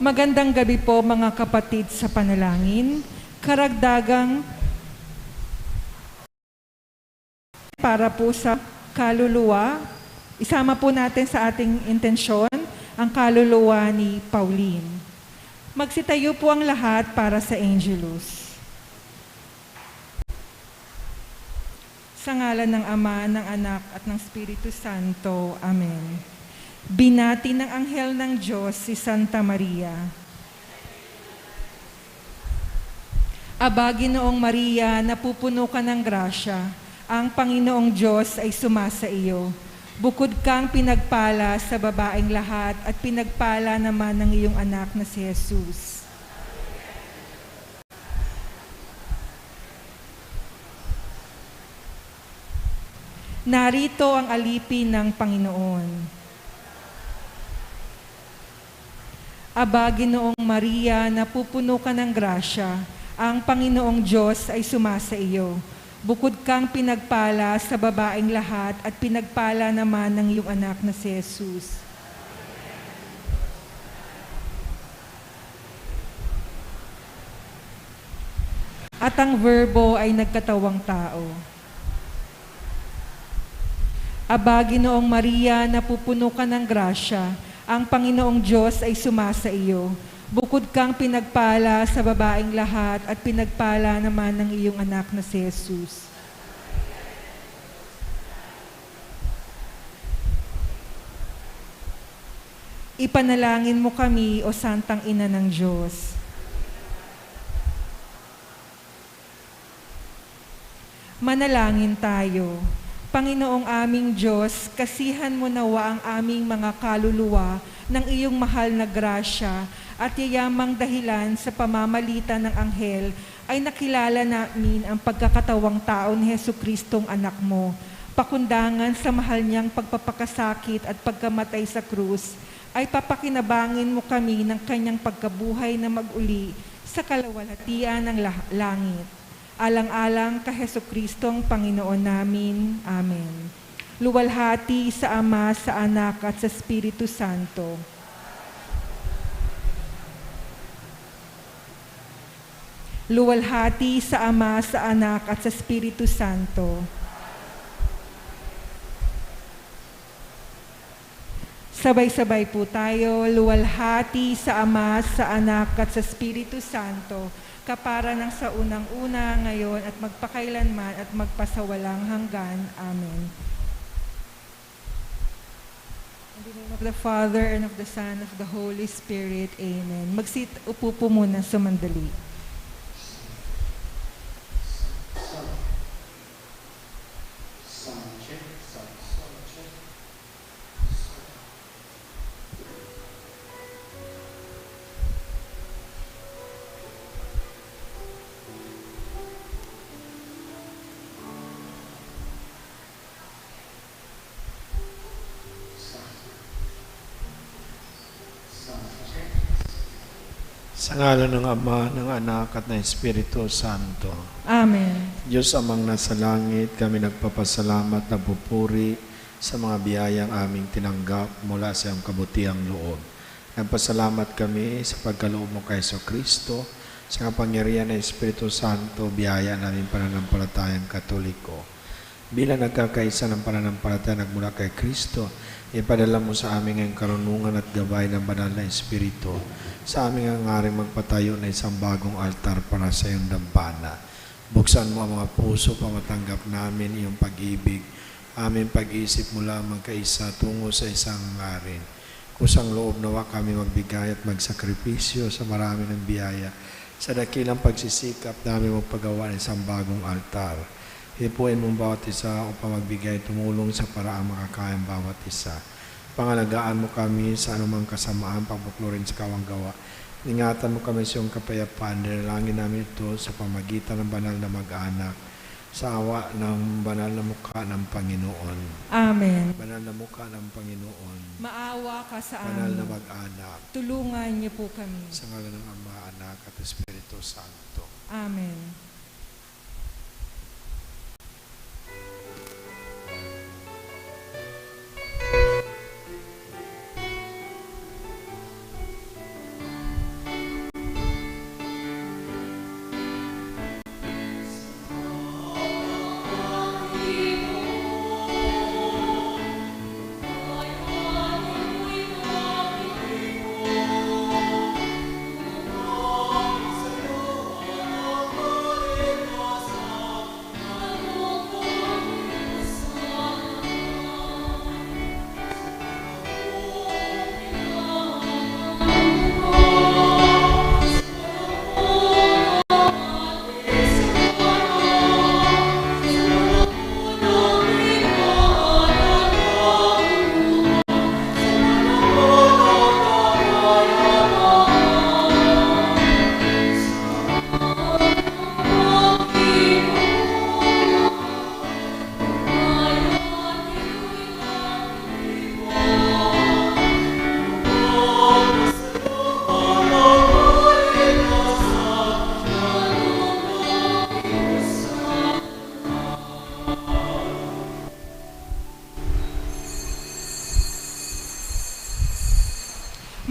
Magandang gabi po mga kapatid sa panalangin. Karagdagang para po sa kaluluwa. Isama po natin sa ating intensyon ang kaluluwa ni Pauline. Magsitayo po ang lahat para sa Angelus. Sa ngalan ng Ama, ng Anak at ng Espiritu Santo. Amen. Binati ng anghel ng Diyos si Santa Maria. Aba, Ginoong Maria, napupuno ka ng grasya. Ang Panginoong Diyos ay sumasa iyo. Bukod kang pinagpala sa babaeng lahat at pinagpala naman ng iyong anak na si Jesus. Narito ang alipin ng Panginoon. Aba, Ginoong Maria, napupuno ka ng grasya. Ang Panginoong Diyos ay sumasa iyo. Bukod kang pinagpala sa babaeng lahat at pinagpala naman ng iyong anak na si Jesus. At ang verbo ay nagkatawang tao. Aba, Ginoong Maria, napupuno ka ng grasya. Ang Panginoong Diyos ay sumasa iyo. Bukod kang pinagpala sa babaeng lahat at pinagpala naman ng iyong anak na si Jesus. Ipanalangin mo kami, O Santang Ina ng Diyos. Manalangin tayo. Panginoong aming Diyos, kasihan mo nawa ang aming mga kaluluwa ng iyong mahal na grasya at yayamang dahilan sa pamamalitan ng anghel ay nakilala namin ang pagkakatawang tao ni Heso Kristong anak mo. Pakundangan sa mahal niyang pagpapakasakit at pagkamatay sa krus, ay papakinabangin mo kami ng kanyang pagkabuhay na maguli sa kalawalhatian ng langit. Alang-alang ka Heso Kristong Panginoon namin. Amen. Luwalhati sa Ama, sa Anak at sa Espiritu Santo. Luwalhati sa Ama, sa Anak at sa Espiritu Santo. Sabay-sabay po tayo, luwalhati sa Ama, sa Anak at sa Espiritu Santo, kapara ng sa unang-una, ngayon at magpakailanman at magpasawalang hanggan. Amen. In the name of the Father, and of the Son, and of the Holy Spirit. Amen. Magsit, upo po muna sa mandali. Sa ngalan ng Ama, ng Anak at ng Espiritu Santo. Amen. Diyos amang nasa langit, kami nagpapasalamat na pupuri sa mga biyayang aming tinanggap mula sa iyong kabutiang loob. Nagpasalamat kami sa pagkaloob mo kay So Kristo, sa kapangyarihan ng Espiritu Santo, biyaya namin pananampalatayang katoliko. Bilang nagkakaisa ng pananampalataya nagmula kay Kristo, ipadala mo sa amin ang karunungan at gabay ng banal na Espiritu sa aming hangaring magpatayo na isang bagong altar para sa iyong dampana. Buksan mo ang mga puso para matanggap namin iyong pag-ibig, aming pag-isip mula magkaisa tungo sa isang hangarin. Kusang loob nawa kami magbigay at magsakripisyo sa marami ng biyaya sa dakilang pagsisikap namin magpagawa ng isang bagong altar. Hipuin mong bawat isa upang magbigay tumulong sa paraang makakayang bawat isa. Pangalagaan mo kami sa anumang kasamaan, pagpuklurin sa kawang gawa. Ingatan mo kami sa iyong kapayapaan. Dinalangin namin ito sa pamagitan ng banal na mag-anak sa awa ng banal na mukha ng Panginoon. Amen. Banal na mukha ng Panginoon. Maawa ka sa Banal na amin. mag-anak. Tulungan niyo po kami. Sa ngalan ng Ama, Anak at Espiritu Santo. Amen.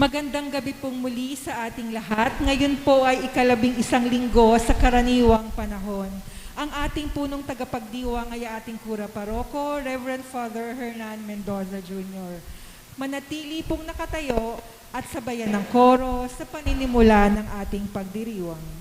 Magandang gabi pong muli sa ating lahat. Ngayon po ay ikalabing isang linggo sa karaniwang panahon. Ang ating punong tagapagdiwang ay ating Kura Paroko, Reverend Father Hernan Mendoza Jr. Manatili pong nakatayo at sabayan ng koro sa paninimula ng ating pagdiriwang.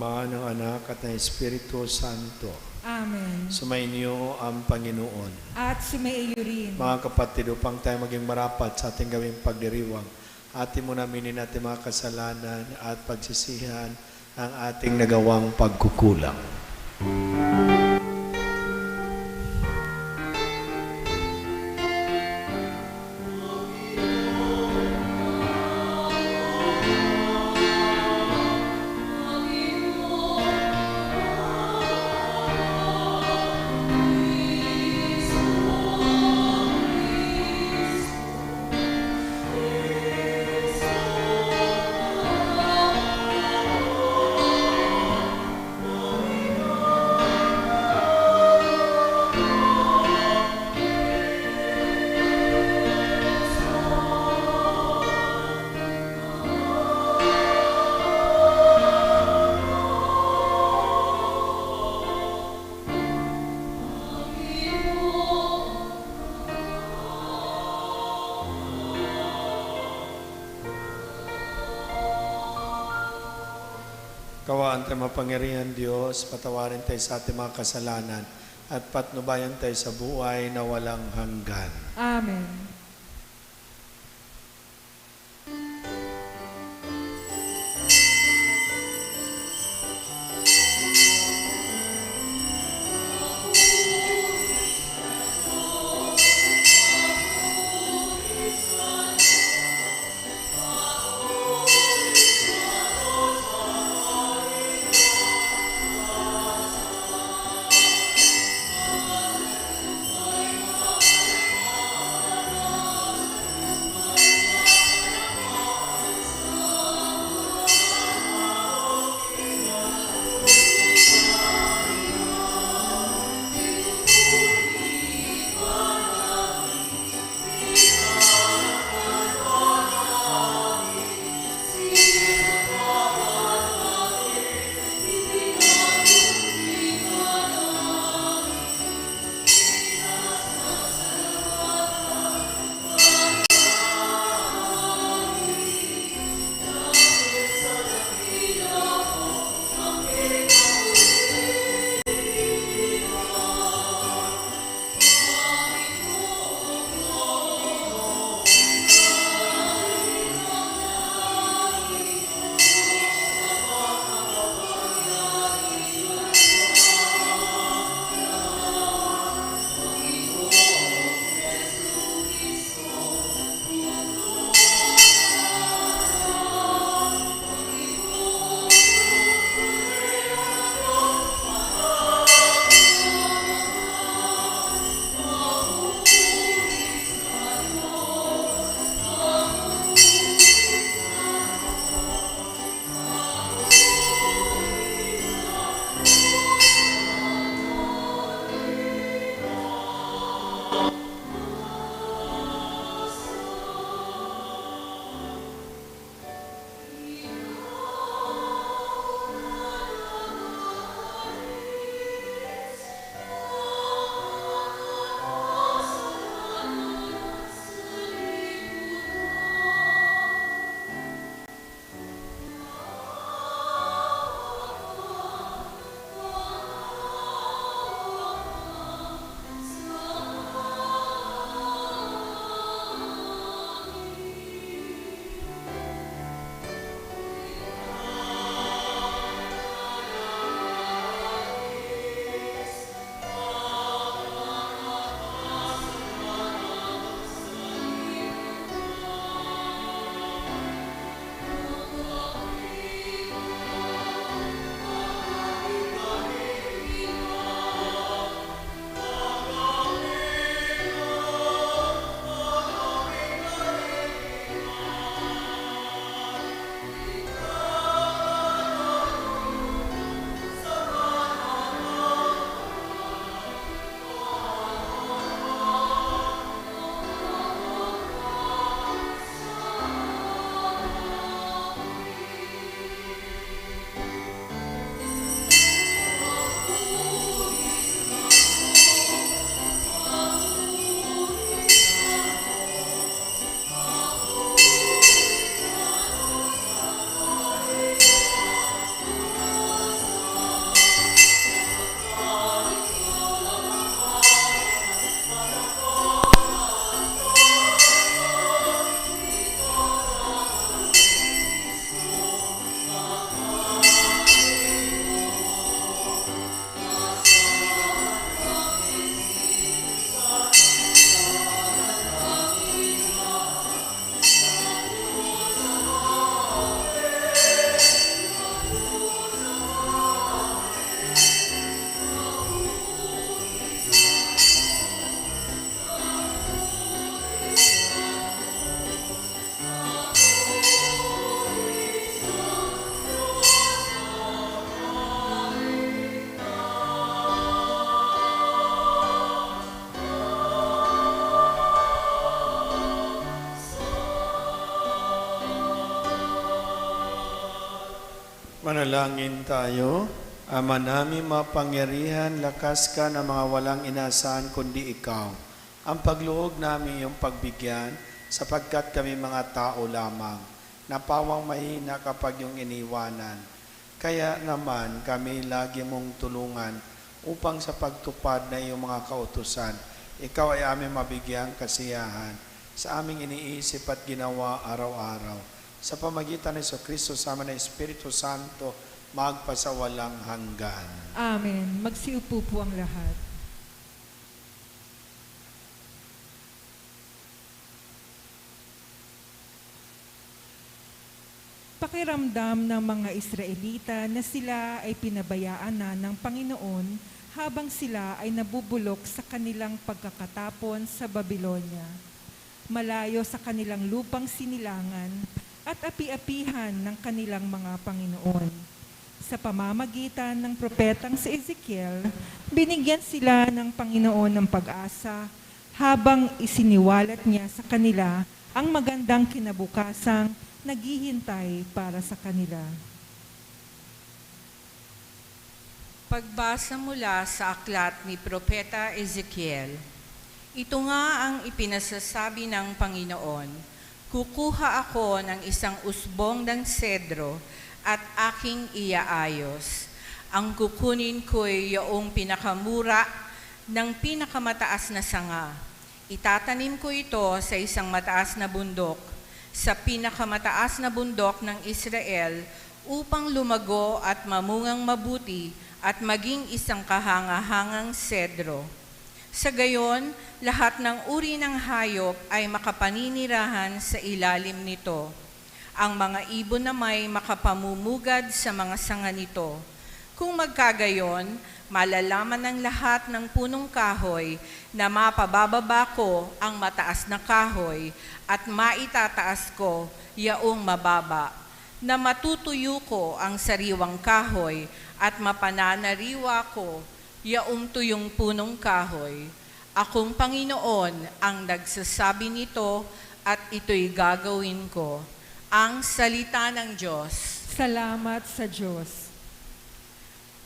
Ama, ng Anak, at ng Espiritu Santo. Amen. Sumainyo ang Panginoon. At sumaiyo rin. Mga kapatid, upang tayo maging marapat sa ating gawing pagdiriwang, ating muna minin natin mga kasalanan at pagsisihan ang ating nagawang pagkukulang. Kawaan tayo mapangyarihan Diyos, patawarin tayo sa ating mga kasalanan at patnubayan tayo sa buhay na walang hanggan. Amen. Manalangin tayo. Ama namin mapangyarihan, lakas ka ng mga walang inasahan kundi ikaw. Ang pagluhog namin yung pagbigyan sapagkat kami mga tao lamang. Napawang mahina kapag yung iniwanan. Kaya naman kami lagi mong tulungan upang sa pagtupad na iyong mga kautusan, ikaw ay aming mabigyang kasiyahan sa aming iniisip at ginawa araw-araw. Sa pamagitan ni Kristo sama ng Espiritu Santo, magpasawalang hanggan. Amen. Magsiupo po ang lahat. Pakiramdam ng mga Israelita na sila ay pinabayaan na ng Panginoon habang sila ay nabubulok sa kanilang pagkakatapon sa Babylonia. Malayo sa kanilang lupang sinilangan at api-apihan ng kanilang mga Panginoon sa pamamagitan ng propetang si Ezekiel, binigyan sila ng Panginoon ng pag-asa habang isiniwalat niya sa kanila ang magandang kinabukasang naghihintay para sa kanila. Pagbasa mula sa aklat ni Propeta Ezekiel. Ito nga ang ipinasasabi ng Panginoon. Kukuha ako ng isang usbong ng sedro at aking iaayos. Ang kukunin ko'y yaong pinakamura ng pinakamataas na sanga. Itatanim ko ito sa isang mataas na bundok, sa pinakamataas na bundok ng Israel, upang lumago at mamungang mabuti at maging isang kahangahangang sedro. Sa gayon, lahat ng uri ng hayop ay makapaninirahan sa ilalim nito. Ang mga ibon na may makapamumugad sa mga sanga nito. Kung magkagayon, malalaman ng lahat ng punong kahoy na mapabababa ko ang mataas na kahoy at maitataas ko yaong mababa, na matutuyo ko ang sariwang kahoy at mapananariwa ko yaong tuyong punong kahoy. Akong Panginoon ang nagsasabi nito at ito'y gagawin ko. Ang salita ng Diyos. Salamat sa Diyos.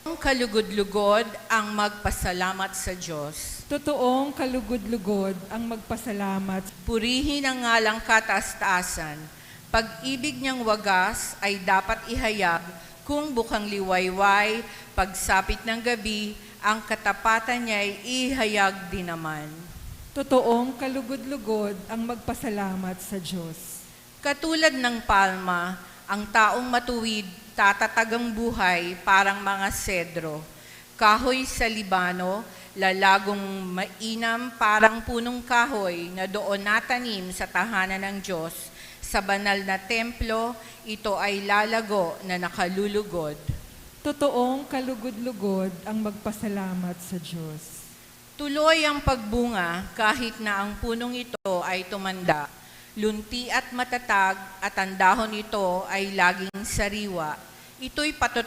Ang kalugod-lugod ang magpasalamat sa Diyos. Totoong kalugod-lugod ang magpasalamat. Purihin ang ngalang kataas-taasan. Pag-ibig niyang wagas ay dapat ihayag kung bukang liwayway, pagsapit ng gabi, ang katapatan niya ay ihayag din naman. Totoong kalugod-lugod ang magpasalamat sa Diyos. Katulad ng palma, ang taong matuwid tatatagang buhay parang mga sedro. Kahoy sa Libano, lalagong mainam parang punong kahoy na doon natanim sa tahanan ng Diyos. Sa banal na templo, ito ay lalago na nakalulugod. Totoong kalugod-lugod ang magpasalamat sa Diyos. Tuloy ang pagbunga kahit na ang punong ito ay tumanda. Lunti at matatag at ang dahon nito ay laging sariwa. Ito'y patot